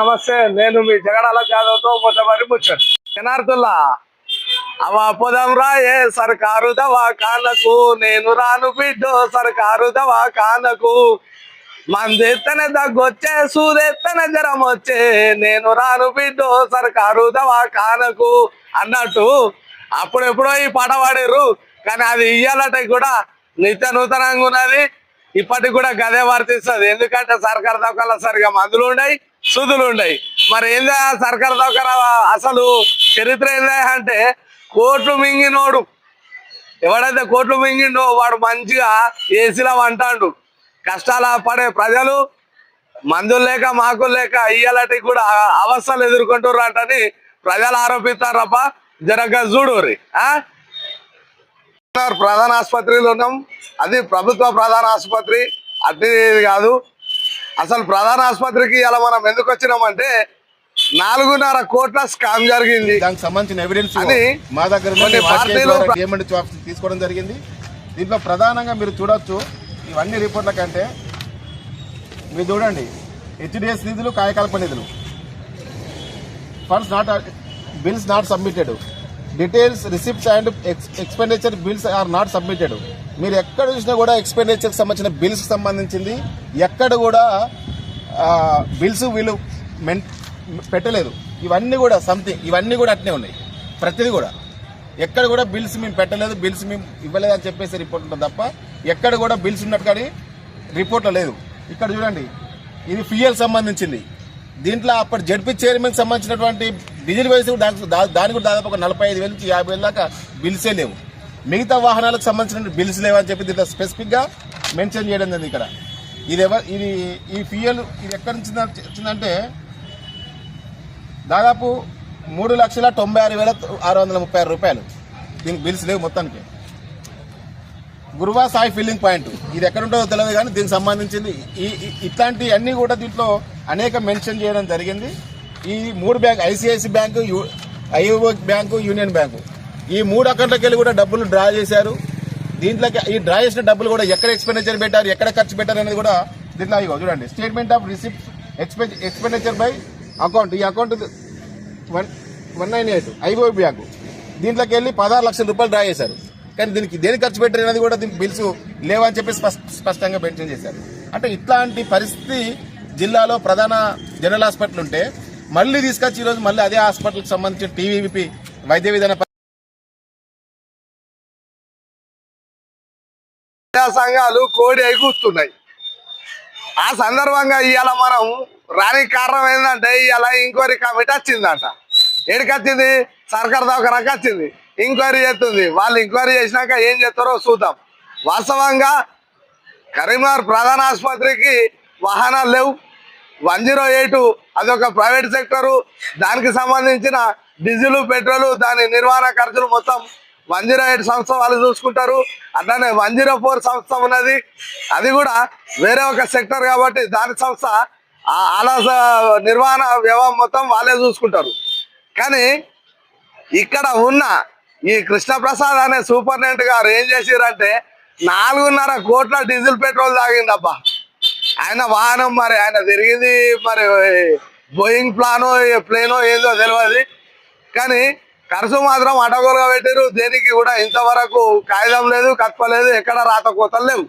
నమస్తే నేను మీ జగడాల జాదవ్తో మొట్టమొదటి ముచ్చాను జనార్దుల్లా అవ పొదం రాయే సర్కారు దవాఖానకు. నేను రాను బిడ్డో సర్కారు దవాఖానకు. మందెత్తన దగ్గొచ్చే సూదెత్తన జ్వరం వచ్చే నేను రాను బిడ్డో సర్కారు దవాఖానకు. అన్నట్టు అప్పుడెప్పుడో ఈ పాట పాడారు కానీ అది ఇయ్యాలంటే కూడా నిత్య నూతనంగా ఉన్నది. ఇప్పటికి కూడా గదే వర్తిస్తుంది. ఎందుకంటే సర్కార్ దవాఖాన సరిగా మందులు ఉన్నాయి సుదులు ఉన్నాయి. మరి ఏందా సర్కార్ దవాఖాన అసలు చరిత్ర ఏందా అంటే కోట్లు మింగినోడు. ఎవడైతే కోట్లు మింగిండో వాడు మంచిగా ఏసీలో అంటాడు. కష్టాల పడే ప్రజలు మందులు లేక మాకులు లేక ఇయ్యాలటి కూడా అవస్థలు ఎదుర్కొంటుర్రు అంటని ప్రజలు ఆరోపిస్తారప్ప. జరగ చూడుర్రి ఆ? ప్రధాన ఆసుపత్రిలో ఉన్నాం. అది ప్రభుత్వ ప్రధాన ఆసుపత్రి. అట్టి కాదు. అసలు ప్రధాన ఆసుపత్రికి ఇలా మనం ఎందుకు వచ్చినామంటే నాలుగున్నర కోట్ల స్కామ్ జరిగింది. దానికి సంబంధించిన ఎవిడెన్స్ అని మా దగ్గర పేమెంట్ తీసుకోవడం జరిగింది. దీంట్లో ప్రధానంగా మీరు చూడొచ్చు ఇవన్నీ రిపోర్ట్ల కంటే మీరు చూడండి. హెచ్డిఎస్ నిధులు కాయకల్ప నిధులు. Funds not bills not submitted details receipts and expenditure bills are not submitted మీరు ఎక్కడ చూసినా కూడా ఎక్స్పెండిచర్కి సంబంధించిన బిల్స్ సంబంధించింది. ఎక్కడ కూడా బిల్స్ వీళ్ళు మెన్ పెట్టలేదు. ఇవన్నీ కూడా సంథింగ్ ఇవన్నీ కూడా అట్నే ఉన్నాయి. ప్రతిదీ కూడా. ఎక్కడ కూడా బిల్స్ మేము పెట్టలేదు బిల్స్ మేము ఇవ్వలేదు అని చెప్పేసి రిపోర్ట్ ఉంటుంది తప్ప ఎక్కడ కూడా బిల్స్ ఉన్నట్టు కానీ రిపోర్ట్లో లేదు. ఇక్కడ చూడండి ఇది ఫ్యూయల్ సంబంధించింది. దీంట్లో అప్పటి జడ్పీ చైర్మన్ సంబంధించినటువంటి డీజిల్ వేసి దానికి దానికి కూడా దాదాపు ఒక నలభై ఐదు వేల నుంచి యాభై వేల దాకా బిల్సే లేవు. మిగతా వాహనాలకు సంబంధించిన బిల్స్ లేవని చెప్పి దీంట్లో స్పెసిఫిక్గా మెన్షన్ చేయడం జరిగింది ఇక్కడ. ఇది ఎవరు ఇది ఈ ఫ్యూయల్ ఇది ఎక్కడి నుంచి వచ్చిందంటే దాదాపు మూడు లక్షల తొంభై ఆరు వేల ఆరు వందల ముప్పై ఆరు రూపాయలు. దీనికి బిల్స్ లేవు మొత్తానికి. గురువా సాయి ఫిల్లింగ్ పాయింట్ ఇది ఎక్కడ ఉంటుందో తెలియదు కానీ దీనికి సంబంధించింది. ఈ ఇట్లాంటివన్నీ కూడా దీంట్లో అనేక మెన్షన్ చేయడం జరిగింది. ఈ మూడు bank ICICI bank IO bank union bank. ఈ మూడు అకౌంట్లకి వెళ్ళి కూడా డబ్బులు డ్రా చేశారు. దీంట్లోకి ఈ డ్రా చేసిన డబ్బులు కూడా ఎక్కడ ఎక్స్పెండిచర్ పెట్టారు ఎక్కడ ఖర్చు పెట్టారు అనేది కూడా దీంట్లో ఇగో చూడండి. Statement of receipt expenditure by account ఈ account one one nine eight IO bank. దీంట్లోకి వెళ్ళి పదహారు లక్షల రూపాయలు డ్రా చేశారు. కానీ దీనికి దేని ఖర్చు పెట్టారు అనేది కూడా దీనికి బిల్స్ లేవని చెప్పి స్పష్ట- స్పష్టంగా మెన్షన్ చేశారు. అంటే ఇట్లాంటి పరిస్థితి జిల్లాలో ప్రధాన జనరల్ హాస్పిటల్ ఉంటే మళ్ళీ తీసుకొచ్చి ఈరోజు మళ్ళీ అదే హాస్పిటల్కి సంబంధించిన టీవీపీ వైద్య విధాన సంఘాలు కోడి ఎగుస్తున్నాయి ఆ సందర్భంగా ఇవాళ మనం రాని కారణం ఏంటంటే ఇవాళ ఇంక్వైరీ కమిటీ వచ్చిందంట. ఎడికి వచ్చింది? సర్కార్ దవాఖానకి వచ్చింది. ఎంక్వైరీ చేస్తుంది. వాళ్ళు ఎంక్వైరీ చేసినాక ఏం చేస్తారో చూద్దాం. వాస్తవంగా కరీంనగర్ ప్రధాన ఆసుపత్రికి వాహనాలు లేవు. వన్ జీరో ఎయిట్ అదొక ప్రైవేట్ సెక్టరు. దానికి సంబంధించిన డీజిల్ పెట్రోల్ దాని నిర్వహణ ఖర్చులు మొత్తం వన్ జీరో ఎయిట్ సంస్థ వాళ్ళు చూసుకుంటారు. అట్లానే వన్ జీరో ఫోర్ సంస్థ ఉన్నది. అది కూడా వేరే ఒక సెక్టర్ కాబట్టి దాని సంస్థ ఆ- అలా నిర్వహణ వ్యవహారం మొత్తం వాళ్ళే చూసుకుంటారు. కానీ ఇక్కడ ఉన్న ఈ కృష్ణప్రసాద్ అనే సూపరింటెండెంట్ గారు ఏం చేసిరంటే నాలుగున్నర కోట్ల డీజిల్ పెట్రోల్ తాగిందబ్బా ఆయన వాహనం మరి ఆయన తిరిగింది మరి బోయింగ్ ప్లానో ప్లేనో ఏందో తెలియదు కానీ ఖర్చు మాత్రం అటగోలుగా పెట్టారు దేనికి కూడా ఇంతవరకు కాగితం లేదు కప్పలేదు ఎక్కడ రాత కోతలు లేవు.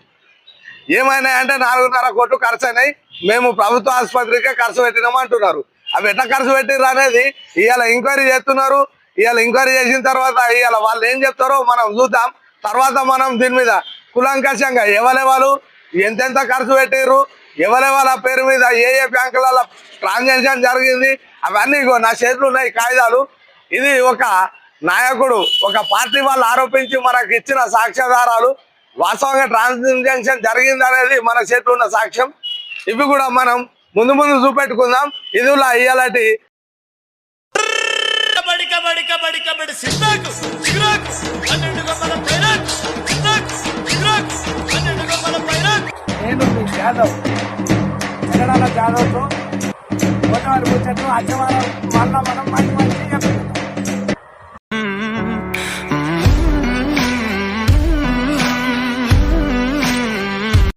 ఏమైనా అంటే నాలుగున్నర కోట్లు ఖర్చు అయినాయి. మేము ప్రభుత్వ ఆసుపత్రికే ఖర్చు పెట్టినాం అంటున్నారు. అవి ఎట్లా ఖర్చు పెట్టిర్రు అనేది ఇవాళ ఎంక్వైరీ చేస్తున్నారు. ఇవాళ ఎంక్వైరీ చేసిన తర్వాత ఇవాళ వాళ్ళు ఏం చెప్తారో మనం చూద్దాం. తర్వాత మనం దీని మీద కులంకషంగా ఎవరెవరు ఎంతెంత ఖర్చు పెట్టారు ఎవరెవల పేరు మీద ఏ ఏ బ్యాంకులలో ట్రాన్సాక్షన్ జరిగింది అవన్నీ నా చేతులు ఉన్నాయి కాగితాలు. ఇది ఒక నాయకుడు ఒక పార్టీ వాళ్ళు ఆరోపించి మనకు ఇచ్చిన సాక్ష్యాధారాలు వాస్తవంగా ట్రాన్సాక్షన్ జరిగింది అనేది మన చేతిలో ఉన్న సాక్ష్యం. ఇవి కూడా మనం ముందు ముందు చూపెట్టుకుందాం. ఇదిలా ఇయ్యాలటి. నేను మీ జాదవ్ గోదావరి ముచ్చట్లు అచ్చవారం మళ్ళా మనం మంచి మంచి